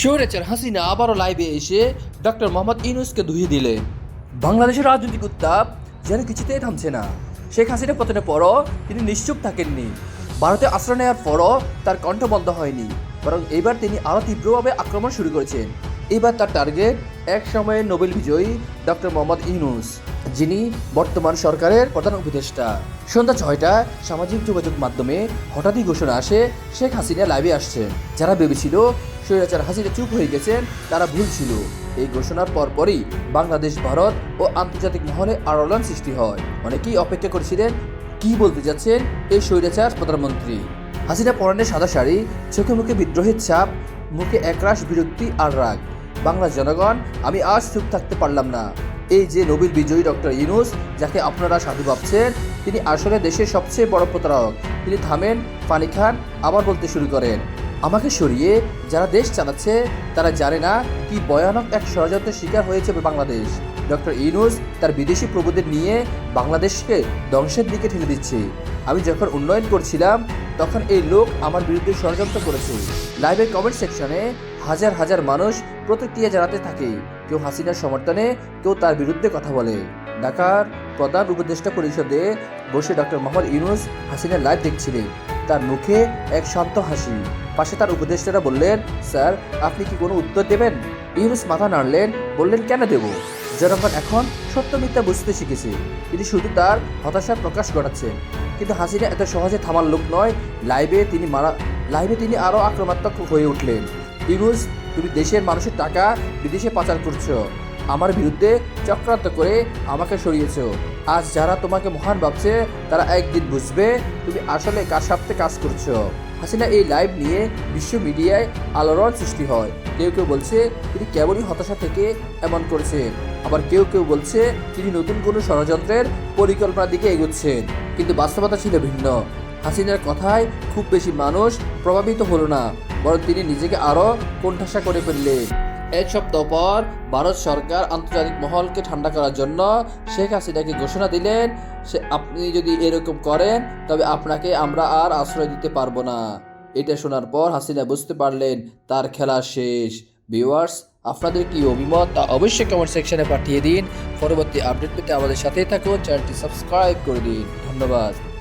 স্বৈরাচার হাসিনা আবারও লাইভে এসে ডক্টর মোহাম্মদ ইউনুসকে ধুয়ে দিলেন বাংলাদেশের রাজনৈতিক উত্তাপ যেন কিছুতেই থামছে না। শেখ হাসিনা পতনের পরও তিনি নিশ্চুপ থাকেননি। ভারতে আশ্রয় নেওয়ার পরও তার কণ্ঠ বন্ধ হয়নি। বরং এবার তিনি আরও তীব্রভাবে আক্রমণ শুরু করেছেন। এবার তার টার্গেট এক সময়ের নোবেল বিজয়ী ডক্টর মোহাম্মদ ইউনুস, যিনি বর্তমান সরকারের প্রধান উপদেষ্টা। সন্ধ্যা ছয়টায় সামাজিক যোগাযোগ মাধ্যমে হঠাৎই ঘোষণা আসে, শেখ হাসিনা লাইভে আসছেন। যারা ভেবেছিল স্বৈরাচার হাসিনা চুপ হয়ে গেছেন তারা ভুল ছিল। এই ঘোষণার পরপরই বাংলাদেশ, ভারত ও আন্তর্জাতিক মহলে আলোড়ন সৃষ্টি হয়। অনেকেই অপেক্ষা করেছিলেন, কি বলতে যাচ্ছেন এই স্বৈরাচার প্রধানমন্ত্রী? হাসিনা পরনে সাদা শাড়ি, চোখে মুখে বিদ্রোহের ছাপ, মুখে একরাশ বিরক্তি আর রাগ। বাংলার জনগণ, আমি আজ চুপ থাকতে পারলাম না। এই যে নোবেল বিজয়ী ডক্টর ইউনুস, যাকে আপনারা সাধু ভাবছেন, তিনি আসলে দেশের সবচেয়ে বড় প্রতারক। তিনি থামেন পানি খান, আবার বলতে শুরু করেন। আমাকে সরিয়ে যারা দেশ চালাচ্ছে, তারা জানে না কি ভয়ানক এক ষড়যন্ত্রের শিকার হয়েছে বাংলাদেশ। ডক্টর ইউনুস তার বিদেশি প্রভুদের নিয়ে বাংলাদেশকে ধ্বংসের দিকে ঠেলে দিচ্ছে। আমি যখন উন্নয়ন করছিলাম, তখন এই লোক আমার বিরুদ্ধে ষড়যন্ত্র করেছে। লাইভের কমেন্ট সেকশনে হাজার হাজার মানুষ প্রতিক্রিয়া জানাতে থাকে। কেউ হাসিনার সমর্থনে, কেউ তার বিরুদ্ধে কথা বলে। ঢাকার প্রধান উপদেষ্টা পরিষদে বসে ডক্টর মোহাম্মদ ইউনুস হাসিনার লাইভ দেখছিলেন। তার মুখে এক শান্ত হাসি। পাশে তার উপদেষ্টারা বললেন, স্যার, আপনি কি কোনো উত্তর দেবেন? ইউনুস মাথা নাড়লেন, বললেন, কেন দেব? জনগণ এখন সত্য মিথ্যা বুঝতে শিখেছে। তিনি শুধু তার হতাশা প্রকাশ ঘটাচ্ছেন কিন্তু হাসিনা এত সহজে থামার লোক নয়, লাইভে তিনি মারা, লাইভে তিনি আরও আক্রমাত্মক হয়ে উঠলেন। ইউনুস, তুমি দেশের মানুষের টাকা বিদেশে পাচার করছ। আমার বিরুদ্ধে চক্রান্ত করে আমাকে সরিয়েছ। আজ যারা তোমাকে মহান ভাবছে, তারা একদিন বুঝবে তুমি আসলে কার স্বার্থে কাজ করছ। হাসিনা এই লাইভ নিয়ে বিশ্ব মিডিয়ায় আলোড়ন সৃষ্টি হয়। কেউ কেউ বলছে, তিনি কেবলই হতাশা থেকে এমন করেছেন। আবার কেউ কেউ বলছে, তিনি নতুন কোনো ষড়যন্ত্রের পরিকল্পনার দিকে এগোচ্ছেন। কিন্তু বাস্তবতা ছিল ভিন্ন। হাসিনার কথায় খুব বেশি মানুষ প্রভাবিত হলো না, বরং তিনি নিজেকে আরও কোণঠাসা করে ফেললেন। এক সপ্তাহ পর ভারত সরকার আন্তর্জাতিক মহলকে ঠান্ডা করার জন্য শেখ হাসিনাকে ঘোষণা দিলেন, সে আপনি যদি এরকম করেন, তবে আপনাকে আমরা আর আশ্রয় দিতে পারব না। এটা শোনার পর হাসিনা বুঝতে পারলেন, তার খেলা শেষ। ভিউয়ার্স, আপনাদের কি অভিমত তা অবশ্যই কমেন্ট সেকশনে পাঠিয়ে দিন। পরবর্তী আপডেট পেতে আমাদের সাথেই থাকুন চ্যানেলটি সাবস্ক্রাইব করে দিন। ধন্যবাদ।